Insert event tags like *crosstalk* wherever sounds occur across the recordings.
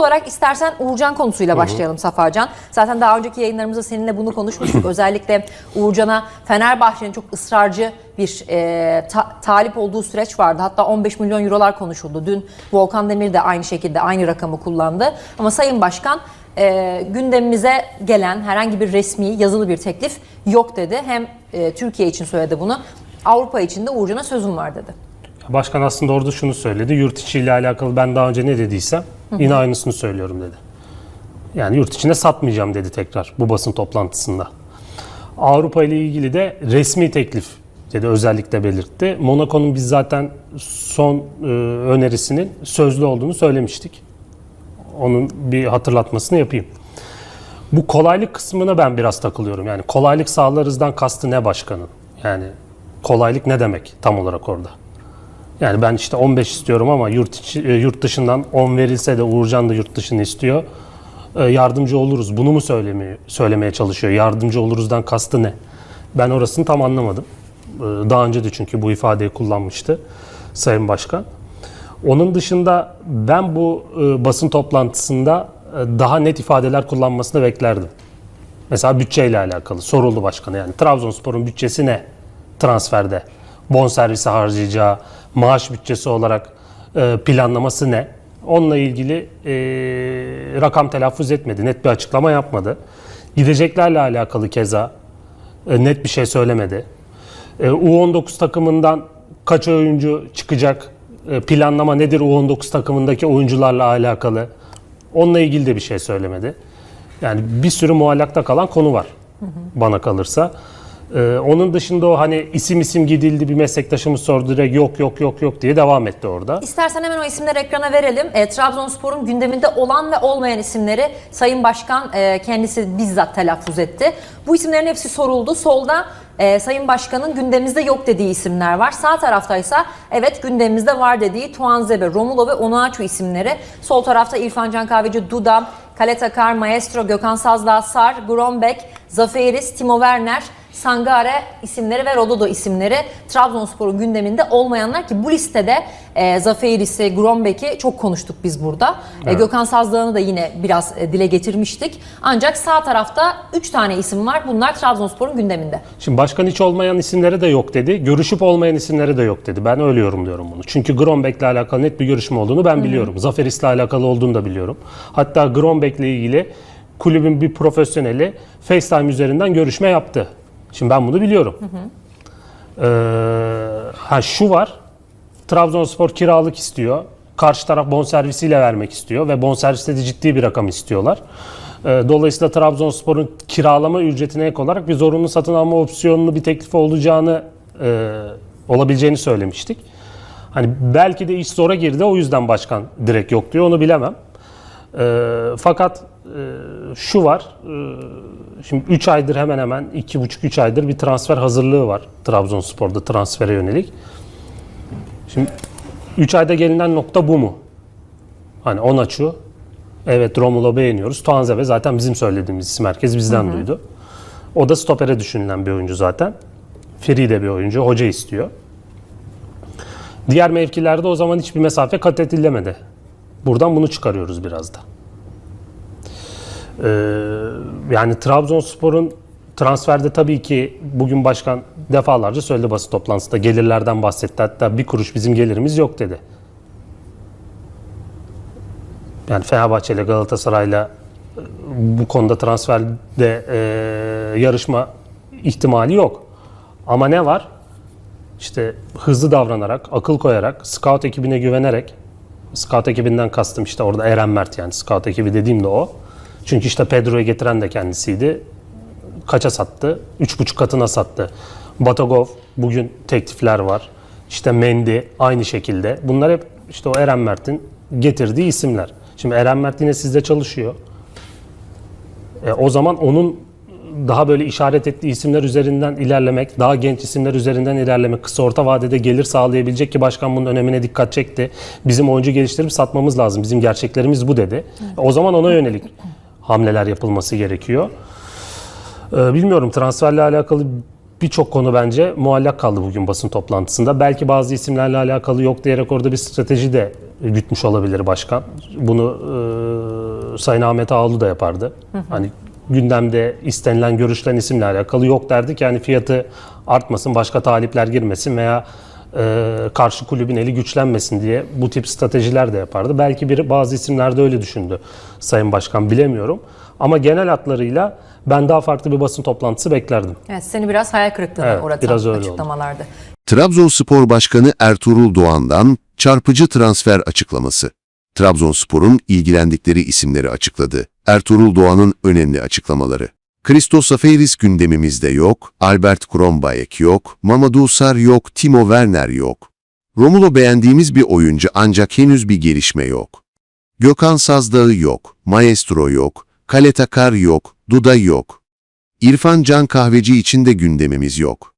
olarak istersen Uğurcan konusuyla başlayalım Safacan. Zaten daha önceki yayınlarımızda seninle bunu konuşmuştuk. *clears throat* Özellikle Uğurcan'a Fenerbahçe'nin çok ısrarcı bir e, ta- talip olduğu süreç vardı. Hatta 15 milyon eurolar konuşuldu. Dün Volkan Demir de aynı şekilde aynı rakamı kullandı. Ama Sayın Başkan e, gündemimize gelen herhangi bir resmi yazılı bir teklif yok dedi. Hem e, Türkiye için söyledi bunu. Avrupa için de Uğurcan'a sözüm var dedi. Başkan aslında orada şunu söyledi. Yurt içi ile alakalı ben daha önce ne dediysem yine aynısını söylüyorum dedi. Yani yurt içine satmayacağım dedi tekrar bu basın toplantısında. Avrupa ile ilgili de resmi teklif dedi özellikle belirtti. Monaco'nun biz zaten son e, önerisinin sözlü olduğunu söylemiştik. Onun bir hatırlatmasını yapayım. Bu kolaylık kısmına ben biraz takılıyorum. Yani kolaylık sağlarızdan kastı ne başkanın? Yani kolaylık ne demek tam olarak orada? Yani ben işte 15 istiyorum ama yurt içi, e, yurt dışından 10 verilse de Uğurcan da yurt dışını istiyor. E, Yardımcı oluruz. Bunu mu söylemeye, söylemeye çalışıyor? Yardımcı oluruzdan kastı ne? Ben orasını tam anlamadım. E, Daha önce de çünkü bu ifadeyi kullanmıştı Sayın Başkan. Onun dışında ben bu basın toplantısında daha net ifadeler kullanmasını beklerdim. Mesela bütçeyle alakalı soruldu başkanı yani Trabzonspor'un bütçesi ne transferde? Bonservisi harcayacağı, maaş bütçesi olarak e, planlaması ne? Onunla ilgili e, rakam telaffuz etmedi, net bir açıklama yapmadı. Gideceklerle alakalı keza e, net bir şey söylemedi. E, U19 takımından kaç oyuncu çıkacak? E, planlama nedir U19 takımındaki oyuncularla alakalı? Onunla ilgili de bir şey söylemedi. Yani bir sürü muallakta kalan konu var bana kalırsa. Ee, onun dışında o hani isim isim gidildi bir meslektaşımız sordu direkt yok yok yok yok diye devam etti orada. İstersen hemen o isimleri ekrana verelim. E, Trabzonspor'un gündeminde olan ve olmayan isimleri Sayın Başkan e, kendisi bizzat telaffuz etti. Bu isimlerin hepsi soruldu. Solda e, Sayın Başkan'ın gündemimizde yok dediği isimler var. Sağ taraftaysa evet gündemimizde var dediği Tuanzebe, Romulo ve Onuachu isimleri. Sol tarafta İrfan Can Kahveci, Duda, Kale Takar, Maestro, Gökhan Sazdağ, Sar, Grombek, Zaferis, Timo Werner, Sangare isimleri ve Rododo isimleri Trabzonspor'un gündeminde olmayanlar ki bu listede e, Zaferis'i, Grombek'i çok konuştuk biz burada. E, Gökhan Sazdağ'ını da yine biraz e, dile getirmiştik. Ancak sağ tarafta 3 tane isim var. Bunlar Trabzonspor'un gündeminde. Şimdi başkan hiç olmayan isimlere de yok dedi. Görüşüp olmayan isimlere de yok dedi. Ben öyle yorumluyorum bunu. Çünkü Grombek'le alakalı net bir görüşme olduğunu ben biliyorum. Zaferis'le alakalı olduğunu da biliyorum. Hatta Grombek'le ilgili kulübün bir profesyoneli FaceTime üzerinden görüşme yaptı. Şimdi ben bunu biliyorum. Ee, ha şu var. Trabzonspor kiralık istiyor. Karşı taraf bonservisiyle vermek istiyor ve bonserviste de ciddi bir rakam istiyorlar. Ee, dolayısıyla Trabzonspor'un kiralama ücretine ek olarak bir zorunlu satın alma opsiyonlu bir teklif olacağını e, olabileceğini söylemiştik. Hani belki de iş zora girdi o yüzden başkan direkt yok diyor onu bilemem. Ee, fakat e, şu var. Şimdi 3 aydır hemen hemen 2,5-3 aydır bir transfer hazırlığı var Trabzonspor'da transfere yönelik. Şimdi 3 ayda gelinen nokta bu mu? Hani Onaçu, evet Romulo beğeniyoruz. Tuanzebe zaten bizim söylediğimiz isim herkes bizden duydu. O da stopere düşünülen bir oyuncu zaten. Free de bir oyuncu, hoca istiyor. Diğer mevkilerde o zaman hiçbir mesafe kat edilemedi. Buradan bunu çıkarıyoruz biraz da. Ee, yani Trabzonspor'un transferde tabii ki bugün başkan defalarca söyledi basın toplantısında gelirlerden bahsetti. Hatta bir kuruş bizim gelirimiz yok dedi. Yani Fenerbahçe ile Galatasaray'la e, bu konuda transferde e, yarışma ihtimali yok. Ama ne var? İşte hızlı davranarak, akıl koyarak, scout ekibine güvenerek, scout ekibinden kastım işte orada Eren Mert yani scout ekibi dediğim de o. Çünkü işte Pedro'yu getiren de kendisiydi. Kaça sattı? Üç buçuk katına sattı. Batagov bugün teklifler var. İşte Mendy aynı şekilde. Bunlar hep işte o Eren Mert'in getirdiği isimler. Şimdi Eren Mert yine sizde çalışıyor. E, o zaman onun daha böyle işaret ettiği isimler üzerinden ilerlemek, daha genç isimler üzerinden ilerlemek, kısa orta vadede gelir sağlayabilecek ki başkan bunun önemine dikkat çekti. Bizim oyuncu geliştirip satmamız lazım. Bizim gerçeklerimiz bu dedi. O zaman ona yönelik hamleler yapılması gerekiyor. Ee, bilmiyorum transferle alakalı birçok konu bence muallak kaldı bugün basın toplantısında. Belki bazı isimlerle alakalı yok diyerek orada bir strateji de gütmüş olabilir başkan. Bunu e, Sayın Ahmet Ağalı da yapardı. Hani gündemde istenilen görüşlen isimle alakalı yok derdik yani fiyatı artmasın, başka talipler girmesin veya e, karşı kulübün eli güçlenmesin diye bu tip stratejiler de yapardı. Belki bir bazı isimler de öyle düşündü Sayın Başkan bilemiyorum. Ama genel hatlarıyla ben daha farklı bir basın toplantısı beklerdim. Evet, seni biraz hayal kırıklığına Evet, uğratan biraz öyle oldu. açıklamalardı. Trabzonspor Başkanı Ertuğrul Doğan'dan çarpıcı transfer açıklaması. Trabzonspor'un ilgilendikleri isimleri açıkladı. Ertuğrul Doğan'ın önemli açıklamaları. Christos Safaris gündemimizde yok, Albert Krombayek yok, Mamadou Sar yok, Timo Werner yok. Romulo beğendiğimiz bir oyuncu ancak henüz bir gelişme yok. Gökhan Sazdağ yok, Maestro yok, Kale Takar yok, Duda yok. İrfan Can Kahveci için de gündemimiz yok.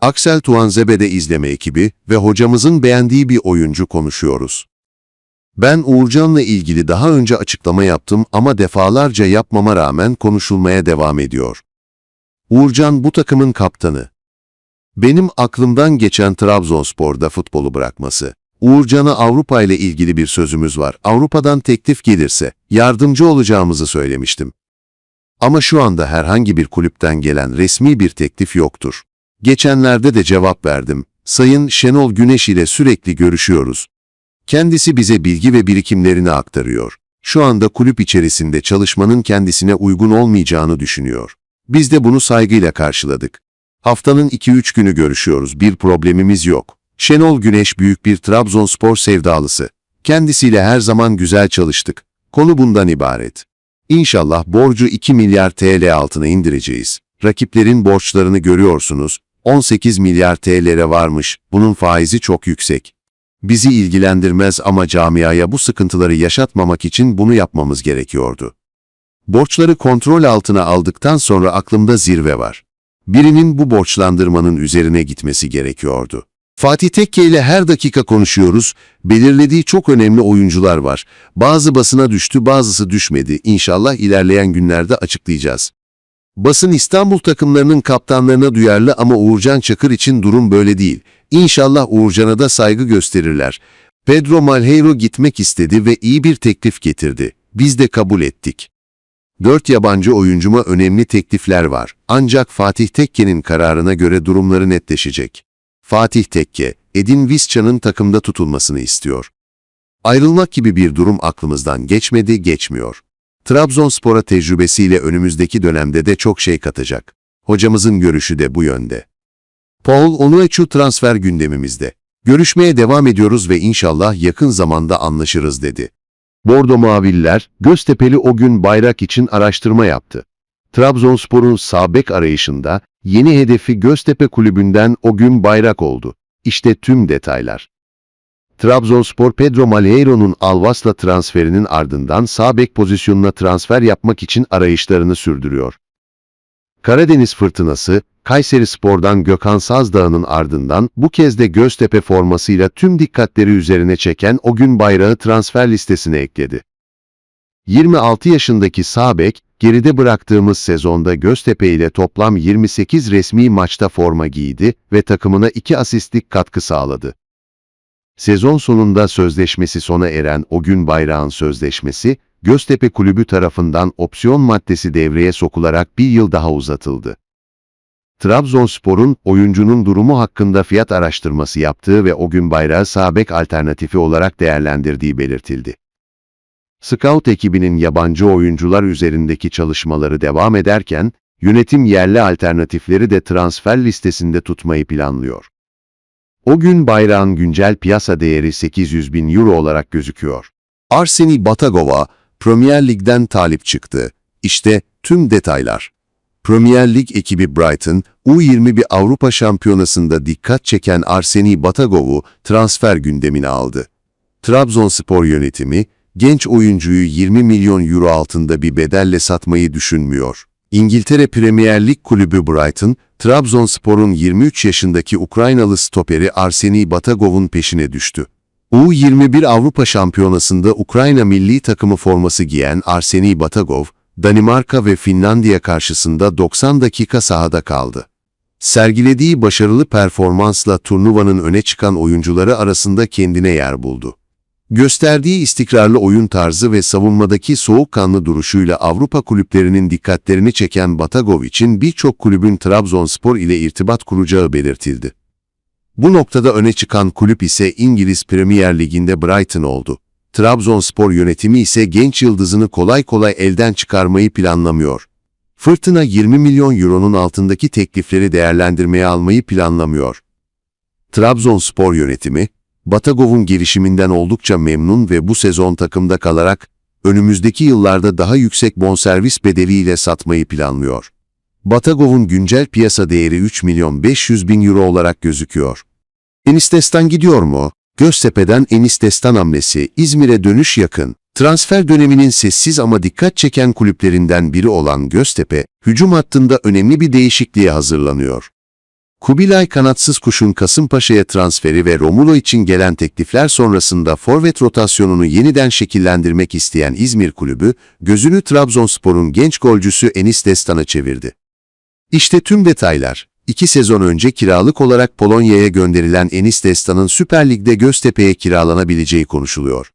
Aksel Tuanzebe'de izleme ekibi ve hocamızın beğendiği bir oyuncu konuşuyoruz. Ben Uğurcan'la ilgili daha önce açıklama yaptım ama defalarca yapmama rağmen konuşulmaya devam ediyor. Uğurcan bu takımın kaptanı. Benim aklımdan geçen Trabzonspor'da futbolu bırakması. Uğurcan'a Avrupa ile ilgili bir sözümüz var. Avrupa'dan teklif gelirse yardımcı olacağımızı söylemiştim. Ama şu anda herhangi bir kulüpten gelen resmi bir teklif yoktur. Geçenlerde de cevap verdim. Sayın Şenol Güneş ile sürekli görüşüyoruz. Kendisi bize bilgi ve birikimlerini aktarıyor. Şu anda kulüp içerisinde çalışmanın kendisine uygun olmayacağını düşünüyor. Biz de bunu saygıyla karşıladık. Haftanın 2-3 günü görüşüyoruz, bir problemimiz yok. Şenol Güneş büyük bir Trabzonspor sevdalısı. Kendisiyle her zaman güzel çalıştık. Konu bundan ibaret. İnşallah borcu 2 milyar TL altına indireceğiz. Rakiplerin borçlarını görüyorsunuz. 18 milyar TL'lere varmış. Bunun faizi çok yüksek. Bizi ilgilendirmez ama camiaya bu sıkıntıları yaşatmamak için bunu yapmamız gerekiyordu. Borçları kontrol altına aldıktan sonra aklımda zirve var. Birinin bu borçlandırmanın üzerine gitmesi gerekiyordu. Fatih Tekke ile her dakika konuşuyoruz. Belirlediği çok önemli oyuncular var. Bazı basına düştü, bazısı düşmedi. İnşallah ilerleyen günlerde açıklayacağız. Basın İstanbul takımlarının kaptanlarına duyarlı ama Uğurcan Çakır için durum böyle değil. İnşallah Uğurcan'a da saygı gösterirler. Pedro Malheiro gitmek istedi ve iyi bir teklif getirdi. Biz de kabul ettik. Dört yabancı oyuncuma önemli teklifler var. Ancak Fatih Tekke'nin kararına göre durumları netleşecek. Fatih Tekke, Edin Visca'nın takımda tutulmasını istiyor. Ayrılmak gibi bir durum aklımızdan geçmedi, geçmiyor. Trabzonspor'a tecrübesiyle önümüzdeki dönemde de çok şey katacak. Hocamızın görüşü de bu yönde. Paul Onuechu transfer gündemimizde. Görüşmeye devam ediyoruz ve inşallah yakın zamanda anlaşırız dedi. Bordo Maviller, Göztepe'li o gün bayrak için araştırma yaptı. Trabzonspor'un sağ bek arayışında yeni hedefi Göztepe kulübünden o gün bayrak oldu. İşte tüm detaylar. Trabzonspor Pedro Malheiro'nun Alvas'la transferinin ardından sağ bek pozisyonuna transfer yapmak için arayışlarını sürdürüyor. Karadeniz Fırtınası, Kayseri Spor'dan Gökhan Sazdağ'ın ardından bu kez de Göztepe formasıyla tüm dikkatleri üzerine çeken o gün bayrağı transfer listesine ekledi. 26 yaşındaki sağ bek, geride bıraktığımız sezonda Göztepe ile toplam 28 resmi maçta forma giydi ve takımına 2 asistlik katkı sağladı. Sezon sonunda sözleşmesi sona eren o gün bayrağın sözleşmesi, Göztepe Kulübü tarafından opsiyon maddesi devreye sokularak bir yıl daha uzatıldı. Trabzonspor'un oyuncunun durumu hakkında fiyat araştırması yaptığı ve o gün bayrağı sağ bek alternatifi olarak değerlendirdiği belirtildi. Scout ekibinin yabancı oyuncular üzerindeki çalışmaları devam ederken, yönetim yerli alternatifleri de transfer listesinde tutmayı planlıyor. O gün bayrağın güncel piyasa değeri 800 bin euro olarak gözüküyor. Arseni Batagova, Premier Lig'den talip çıktı. İşte tüm detaylar. Premier Lig ekibi Brighton, U21 Avrupa Şampiyonası'nda dikkat çeken Arseni Batagov'u transfer gündemine aldı. Trabzonspor yönetimi, genç oyuncuyu 20 milyon euro altında bir bedelle satmayı düşünmüyor. İngiltere Premier Lig kulübü Brighton, Trabzonspor'un 23 yaşındaki Ukraynalı stoperi Arseni Batagov'un peşine düştü. U21 Avrupa Şampiyonası'nda Ukrayna milli takımı forması giyen Arseni Batagov, Danimarka ve Finlandiya karşısında 90 dakika sahada kaldı. sergilediği başarılı performansla turnuvanın öne çıkan oyuncuları arasında kendine yer buldu. Gösterdiği istikrarlı oyun tarzı ve savunmadaki soğukkanlı duruşuyla Avrupa kulüplerinin dikkatlerini çeken Batagovic'in birçok kulübün Trabzonspor ile irtibat kuracağı belirtildi. Bu noktada öne çıkan kulüp ise İngiliz Premier Ligi'nde Brighton oldu. Trabzonspor yönetimi ise genç yıldızını kolay kolay elden çıkarmayı planlamıyor. Fırtına 20 milyon euronun altındaki teklifleri değerlendirmeye almayı planlamıyor. Trabzonspor yönetimi, Batagov'un gelişiminden oldukça memnun ve bu sezon takımda kalarak, önümüzdeki yıllarda daha yüksek bonservis bedeliyle satmayı planlıyor. Batagov'un güncel piyasa değeri 3 milyon 500 bin euro olarak gözüküyor. Enis Destan gidiyor mu? Göztepe'den Enis Destan hamlesi İzmir'e dönüş yakın. Transfer döneminin sessiz ama dikkat çeken kulüplerinden biri olan Göztepe, hücum hattında önemli bir değişikliğe hazırlanıyor. Kubilay kanatsız kuşun Kasımpaşa'ya transferi ve Romulo için gelen teklifler sonrasında forvet rotasyonunu yeniden şekillendirmek isteyen İzmir kulübü, gözünü Trabzonspor'un genç golcüsü Enis Destan'a çevirdi. İşte tüm detaylar. İki sezon önce kiralık olarak Polonya'ya gönderilen Enis Destan'ın Süper Lig'de Göztepe'ye kiralanabileceği konuşuluyor.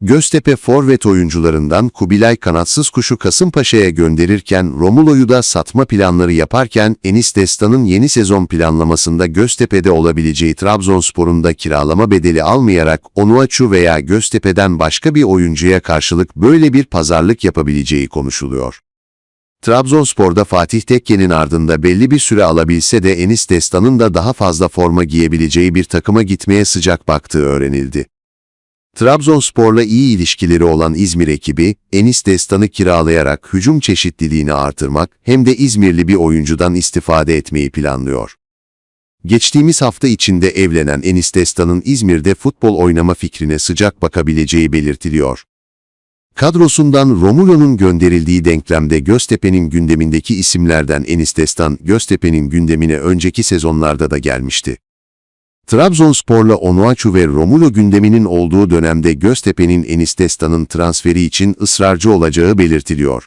Göztepe forvet oyuncularından Kubilay kanatsız kuşu Kasımpaşa'ya gönderirken Romulo'yu da satma planları yaparken Enis Destan'ın yeni sezon planlamasında Göztepe'de olabileceği Trabzonspor'un da kiralama bedeli almayarak Onuachu veya Göztepe'den başka bir oyuncuya karşılık böyle bir pazarlık yapabileceği konuşuluyor. Trabzonspor'da Fatih Tekke'nin ardında belli bir süre alabilse de Enis Destan'ın da daha fazla forma giyebileceği bir takıma gitmeye sıcak baktığı öğrenildi. Trabzonspor'la iyi ilişkileri olan İzmir ekibi, Enis Destan'ı kiralayarak hücum çeşitliliğini artırmak hem de İzmirli bir oyuncudan istifade etmeyi planlıyor. Geçtiğimiz hafta içinde evlenen Enis Destan'ın İzmir'de futbol oynama fikrine sıcak bakabileceği belirtiliyor. Kadrosundan Romulo'nun gönderildiği denklemde Göztepe'nin gündemindeki isimlerden Enis Destan, Göztepe'nin gündemine önceki sezonlarda da gelmişti. Trabzonspor'la Onuachu ve Romulo gündeminin olduğu dönemde Göztepe'nin Enis Destan'ın transferi için ısrarcı olacağı belirtiliyor.